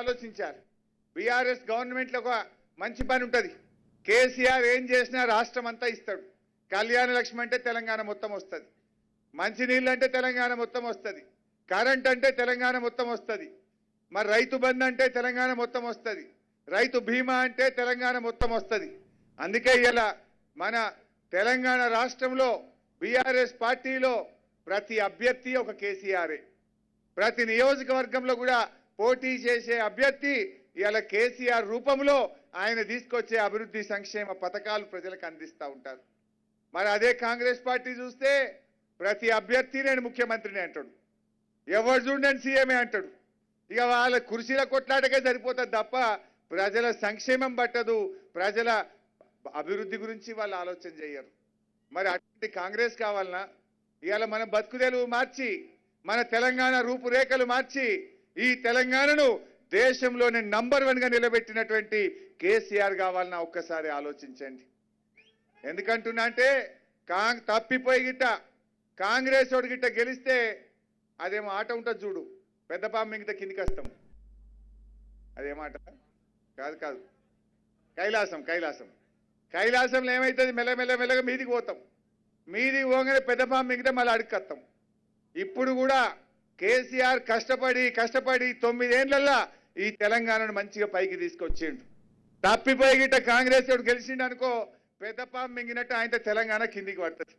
ఆలోచించారు. బీఆర్ఎస్ గవర్నమెంట్లో ఒక మంచి పని ఉంటుంది. కేసీఆర్ ఏం చేసినా రాష్ట్రం అంతా ఇస్తాడు. కళ్యాణ లక్ష్మి అంటే తెలంగాణ మొత్తం వస్తుంది. మంచినీళ్ళు అంటే తెలంగాణ మొత్తం వస్తుంది. కరెంట్ అంటే తెలంగాణ మొత్తం వస్తుంది. మరి రైతు బంధు అంటే తెలంగాణ మొత్తం వస్తుంది. రైతు బీమా అంటే తెలంగాణ మొత్తం వస్తుంది. అందుకే ఇలా మన తెలంగాణ రాష్ట్రంలో బీఆర్ఎస్ పార్టీలో ప్రతి అభ్యర్థి ఒక కేసీఆరే. ప్రతి నియోజకవర్గంలో కూడా పోటీ చేసే అభ్యర్థి ఇలా కేసీఆర్ రూపంలో ఆయన తీసుకొచ్చే అభివృద్ధి సంక్షేమ పథకాలు ప్రజలకు అందిస్తూ ఉంటారు. మరి అదే కాంగ్రెస్ పార్టీ చూస్తే ప్రతి అభ్యర్థి నేను ముఖ్యమంత్రిని అంటాడు. ఎవరు చూడండి సీఎమే అంటాడు. ఇక వాళ్ళ కుర్చీల కొట్లాటకే సరిపోతుంది తప్ప ప్రజల సంక్షేమం పట్టదు. ప్రజల అభివృద్ధి గురించి వాళ్ళు ఆలోచన చేయరు. మరి అటువంటి కాంగ్రెస్ కావాలన్నా ఇవాళ మన బతుకుదెలువు మార్చి మన తెలంగాణ రూపురేఖలు మార్చి ఈ తెలంగాణను దేశంలోనే నంబర్ వన్గా నిలబెట్టినటువంటి కేసీఆర్ కావాలన్నా ఒక్కసారి ఆలోచించండి. ఎందుకంటున్నా అంటే కాంగ్ తప్పిపోయి గిట్ట కాంగ్రెస్ వాడు గిట్ట గెలిస్తే అదేమో ఆట ఉంటుంది చూడు. పెద్ద పాము మిగతా కిందికి వస్తాం అదేమాట? కాదు కాదు. కైలాసం కైలాసం. కైలాసంలో ఏమవుతుంది మెల్ల మెల్ల మెల్లగా మీదికి పోతాం. మీదికి పోగానే పెద్ద పాము మిగితే మళ్ళీ అడుక్కొస్తాం ఇప్పుడు కూడా కేసీఆర్ కష్టపడి కష్టపడి తొమ్మిదేళ్ళల్లా ఈ తెలంగాణను మంచిగా పైకి తీసుకొచ్చిండు. తప్పిపోయి గిట్ట కాంగ్రెస్ వాడు గెలిచిండు అనుకో పెద్ద పాము మింగినట్టు ఆయన తెలంగాణ కిందికి పడుతుంది.